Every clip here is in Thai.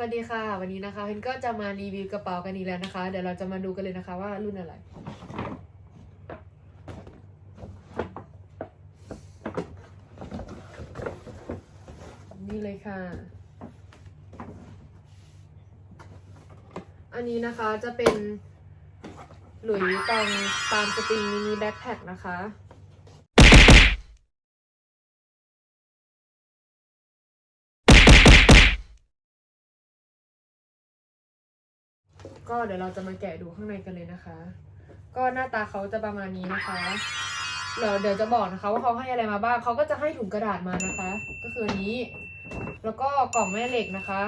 สวัสดีค่ะ วันนี้นะคะเพนก็จะมารีวิวกระเป๋ากันอีกแล้วนะคะ เดี๋ยวเราจะมาดูกันเลยนะคะว่ารุ่นอะไร นี่เลยค่ะ อันนี้นะคะจะเป็นหลุยส์ตองตามสปริงมินิแบ็คแพคนะคะ ก็เดี๋ยวเราจะมาแกะดูข้างในกันเลยนะคะ ก็หน้าตาเขาจะประมาณนี้นะคะ เดี๋ยวเดี๋ยวจะบอกนะคะว่าเขาให้อะไรมาบ้างเขาก็จะให้ถุงกระดาษมานะคะ ก็คืออันนี้ แล้วก็กล่องแม่เหล็กนะคะ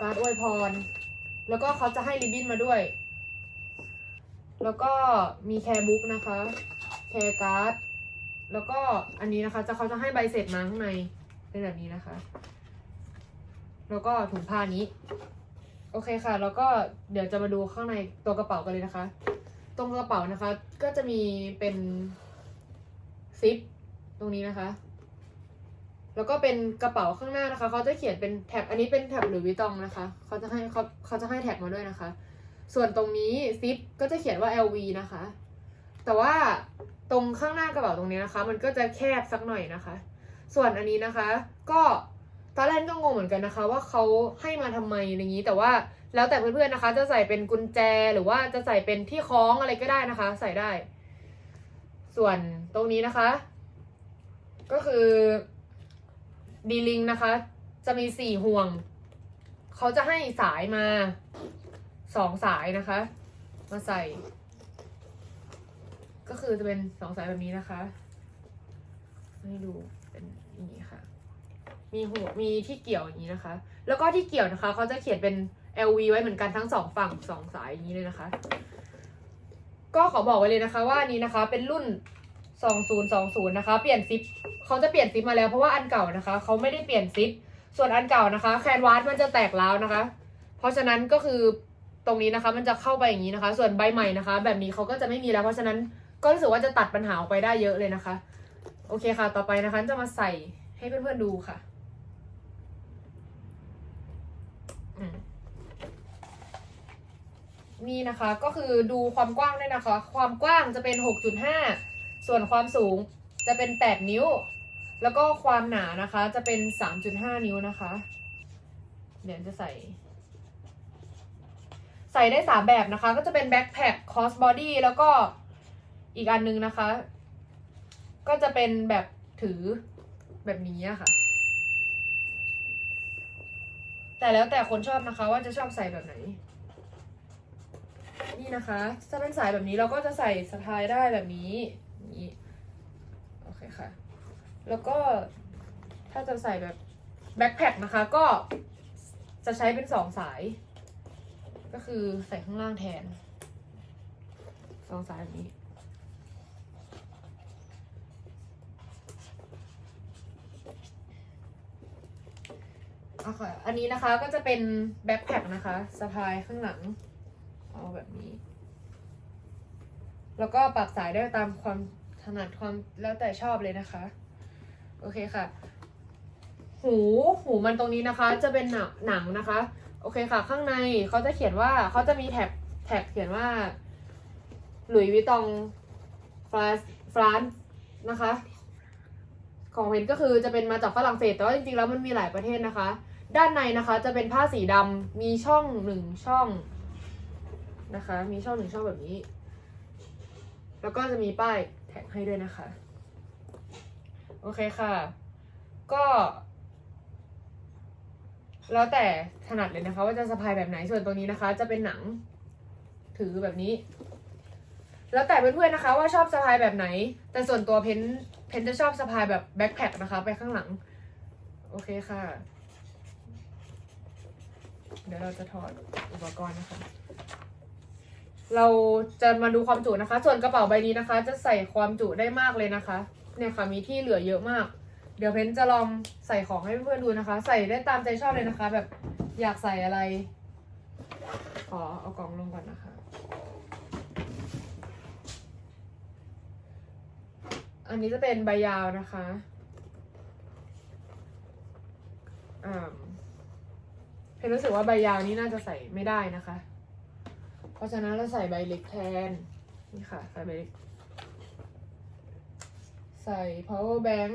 การ์ดอวยพร แล้วก็เขาจะให้ริบบิ้นมาด้วย แล้วก็มีแคร์บุ๊กนะคะ แคร์การ์ด แล้วก็อันนี้นะคะจะเขาจะให้ใบเสร็จมาข้างในเป็นแบบนี้นะคะ แล้วก็ถุงผ้านี้ โอเคค่ะ แล้วก็เดี๋ยวจะมาดูข้างในตัวกระเป๋ากันเลยนะคะ ตรงกระเป๋านะคะ ก็จะมีเป็นซิปตรงนี้นะคะ แล้วก็เป็นกระเป๋าข้างหน้านะคะ เขาจะเขียนเป็นแท็บ อันนี้เป็นแท็บหรือวิตองนะคะ เขาจะให้เขาเขาจะให้แท็บมาด้วยนะคะ ส่วนตรงนี้ซิปก็จะเขียนว่า LV นะคะ แต่ว่าตรงข้างหน้ากระเป๋าตรงนี้นะคะ มันก็จะแคบสักหน่อยนะคะ ส่วนอันนี้นะคะ ก็ ตอนแรกก็งงเหมือนกันนะคะ ว่าเขาให้มาทำไมอย่างนี้ แต่ว่าแล้วแต่เพื่อนๆนะคะ จะใส่เป็นกุญแจหรือว่าจะใส่เป็นที่คล้องอะไรก็ได้นะคะ ใส่ได้ ส่วนตรงนี้นะคะ ก็คือดีลิงนะคะ จะมีสี่ห่วง เขาจะให้สายมาสองสายนะคะ มาใส่ ก็คือจะเป็นสองสายแบบนี้นะคะ ให้ดูเป็นอย่างนี้ค่ะ มีหัวมีที่เกี่ยวอย่างนี้นะคะ แล้วก็ที่เกี่ยวนะคะเขาจะเขียนเป็น LV ไว้เหมือนกันทั้งสองฝั่งสองสายอย่างนี้เลยนะคะ ก็ขอบอกไว้เลยนะคะ ว่าอันนี้นะคะเป็นรุ่น 2020 นะคะ เปลี่ยนซิปเขาจะเปลี่ยนซิปมาแล้วเพราะว่าอันเก่านะคะเขาไม่ได้เปลี่ยนซิปส่วนอันเก่านะคะแคนวาสมันจะแตกร้าวนะคะ เพราะฉะนั้นก็คือตรงนี้นะคะมันจะเข้าไปอย่างนี้นะคะ ส่วนใบใหม่นะคะ แบบนี้เขาก็จะไม่มีแล้ว เพราะฉะนั้นก็รู้สึกว่าจะตัดปัญหาออกไปได้เยอะเลยนะคะ โอเคค่ะ ต่อไปนะคะจะมาใส่ให้เพื่อนๆดูค่ะอืม นี่นะคะก็คือดูความกว้างด้วยนะคะ ความกว้างจะเป็น 6.5 ส่วนความสูงจะเป็น 8 นิ้ว แล้วก็ความหนานะคะ จะเป็น 3.5 นิ้วนะคะ เดี๋ยวจะใส่ ใส่ได้สามแบบนะคะ ก็จะเป็นแบ็คแพคคอสบอดี้แล้วก็อีกอันนึงนะคะ ก็จะเป็นแบบถือแบบนี้ค่ะ แต่แล้วแต่คนชอบนะคะว่าจะชอบใส่แบบไหน นี่นะคะจะเป็นสายแบบนี้เราก็จะใส่สะพายได้แบบนี้นี้โอเคค่ะ แล้วก็ถ้าจะใส่แบบแบ็คแพคนะคะก็จะใช้เป็นสองสาย ก็คือใส่ข้างล่างแทนสองสายแบบนี้ อเคอันนี้นะคะก็จะเป็นแบ็คแพคนะคะสะพายข้างหลัง เอาแบบนี้ แล้วก็ปักสายได้ตามความถนัดความแล้วแต่ชอบเลยนะคะ โอเคค่ะ หูหูมันตรงนี้นะคะ จะเป็นหนังหนังนะคะ โอเคค่ะ ข้างในเขาจะเขียนว่าเขาจะมีแท็กแท็กเขียนว่า หลุยส์วิตองฟรานฟรานนะคะ ของเพนก็คือจะเป็นมาจากฝรั่งเศสแต่ว่าจริงๆแล้วมันมีหลายประเทศนะคะ ด้านในนะคะจะเป็นผ้าสีดำมีช่องหนึ่งช่องนะคะ มีช่องหนึ่งช่องแบบนี้ แล้วก็จะมีป้ายแท็กให้ด้วยนะคะ โอเคค่ะ ก็ แล้วแต่ถนัดเลยนะคะ ว่าจะสะพายแบบไหนส่วนตรงนี้นะคะ จะเป็นหนังถือแบบนี้ แล้วแต่เพื่อนๆนะคะ ว่าชอบสะพายแบบไหน แต่ส่วนตัวเพนเพนจะชอบสะพายแบบแบ็คแพคนะคะ ไปข้างหลัง โอเคค่ะ เดี๋ยวเราจะถอดอุปกรณ์นะคะ เราจะมาดูความจุนะคะ ส่วนกระเป๋าใบนี้นะคะ จะใส่ความจุได้มากเลยนะคะ เนี่ยค่ะมีที่เหลือเยอะมาก เดี๋ยวเพนจะลองใส่ของให้เพื่อนๆดูนะคะ ใส่ได้ตามใจชอบเลยนะคะ แบบอยากใส่อะไรขอเอากล่องลงก่อนนะคะ อันนี้จะเป็นใบยาวนะคะอ่า เพนรู้สึกว่าใบยาวนี้น่าจะใส่ไม่ได้นะคะ เพราะฉะนั้นเราใส่ใบเล็กแทน นี่ค่ะ ใส่ใบเล็ก ใส่ power bank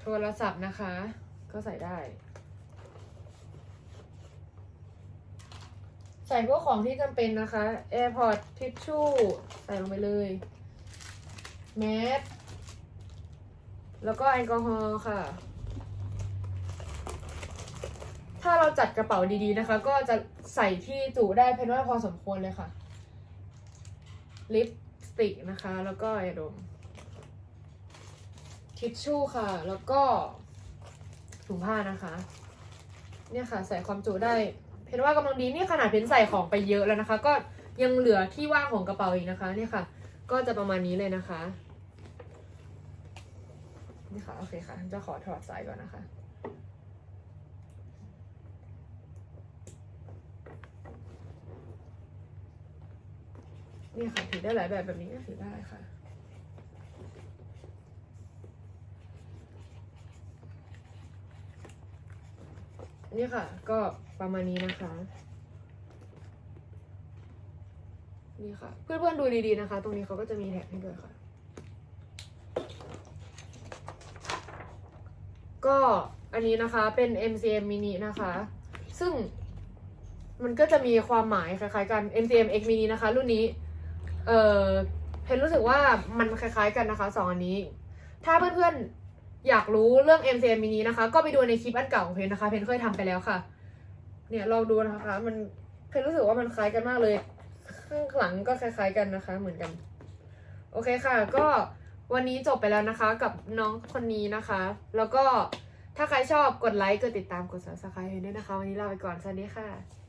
โทรศัพท์นะคะ ก็ใส่ได้ ใส่พวกของที่จำเป็นนะคะ AirPod ทิชชู่ใส่ลงไปเลย แมสแล้วก็แอลกอฮอล์ค่ะ ถ้าเราจัดกระเป๋าดีๆนะคะ ก็จะใส่ที่จุได้เพนว่าพอสมควรเลยค่ะ ลิปสติกนะคะ แล้วก็ยาดมทิชชู่ค่ะ แล้วก็ถุงผ้านะคะ เนี่ยค่ะ ใส่ความจุได้เพนว่ากำลังดีนี่ขนาดเพนใส่ของไปเยอะแล้วนะคะ ก็ยังเหลือที่ว่างของกระเป๋าอีกนะคะ เนี่ยค่ะ ก็จะประมาณนี้เลยนะคะนี่ค่ะโอเคค่ะ จะขอถอดสายก่อนนะคะ นี่ค่ะถือได้หลายแบบแบบนี้ก็ถือได้ค่ะ นี่ค่ะ ก็ประมาณนี้นะคะ นี่ค่ะ เพื่อนๆดูดีๆนะคะ ตรงนี้เขาก็จะมีแท็กให้ด้วยค่ะ ก็อันนี้นะคะเป็น MCM mini นะคะ ซึ่งมันก็จะมีความหมายคล้ายๆกัน MCM X mini นะคะ รุ่นนี้ เออเพนรู้สึกว่ามันคล้ายๆกันนะคะสองอันนี้ ถ้าเพื่อนๆอยากรู้เรื่อง MCM mini นะคะ ก็ไปดูในคลิปอันเก่าของเพนนะคะ เพนเคยทำไปแล้วค่ะ เนี่ยลองดูนะคะ มันเพนรู้สึกว่ามันคล้ายกันมากเลย ข้างหลังก็คล้าย ๆกันนะคะ เหมือนกัน โอเคค่ะ ก็วันนี้จบไปแล้วนะคะ กับน้องคนนี้นะคะ แล้วก็ถ้าใครชอบกดไลค์ กดติดตาม กด subscribe ด้วยนะคะ วันนี้ลาไปก่อน สวัสดีค่ะ